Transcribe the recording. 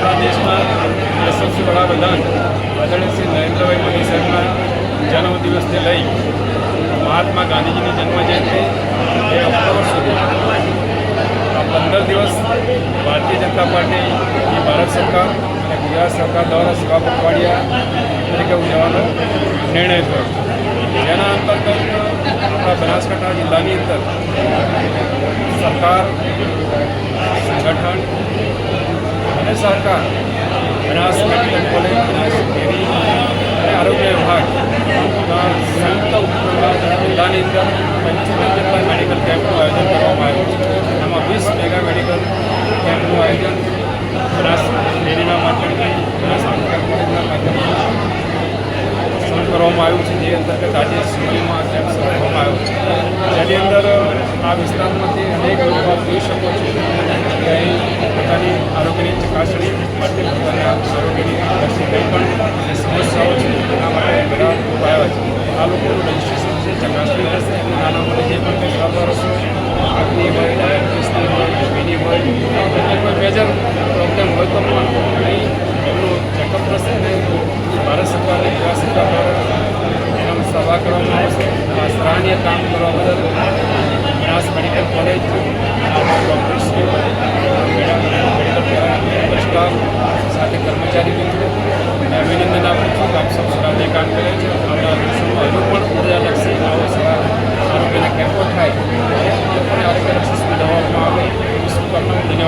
આપણા દેશના યશસ્વી વડાપ્રધાન આદરણીય શ્રી નરેન્દ્રભાઈ મોદી સાહેબના જન્મદિવસથી લઈ મહાત્મા ગાંધીજીની જન્મજયંતિ એ ઓક્ટોબર સુધી. પંદર દિવસ ભારતીય જનતા પાર્ટી ભારત સરકાર અને ગુજરાત સરકાર દ્વારા સેવા પખવાડિયા તરીકે ઉજવવાનો નિર્ણય થયો. જેના અંતર્ગત આપણા બનાસકાંઠા જિલ્લાની અંદર સરકાર, સંગઠન અને સરકાર Banas medical college, Banas dairy અને આરોગ્ય વિભાગ સંયુક્ત જિલ્લાની અંદર પંચોતેર જેટલા મેડિકલ કેમ્પનું આયોજન કરવામાં આવ્યું છે. એમાં વીસ મેગા મેડિકલ કેમ્પનું આયોજન બનાસ ડેરીના માધ્યમથી બનાસ મેડિકલ કોલેજના માધ્યમથી શરૂ કરવામાં આવ્યું છે. જે અંતર્ગત આજે સિવિલમાં કેમ્પ કરવામાં આવ્યો છે. જેની અંદર આ વિસ્તારમાંથી અનેક લોકો જોઈ શકો છો. કે અહીં પોતાની આરોગ્યની ચકાસણી માટે પોતાના આરોગ્યની લક્ષી કંઈ પણ જે સમસ્યાઓ છે એના માટે બધા લોકો આવ્યા છે આ લોકોનું રજિસ્ટ્રેશન છે, ચકાસણી થશે નાના મોટી જે પણ કંઈ હોય આગની હોય ડાયાબિટીસની હોય બીપીની હોય કોઈ મેજર પ્રોબ્લેમ હોય તો પણ અહીં એમનું ચેકઅપ થશે અને ભારત સરકાર ગુજરાત સરકાર દ્વારા સભા કરવામાં આવશે. આ સરાહનીય કામ કરવા બદલ મેડિકલ કોલેજ ડૉક્ટર્સની મેડિકલ સ્ટાફ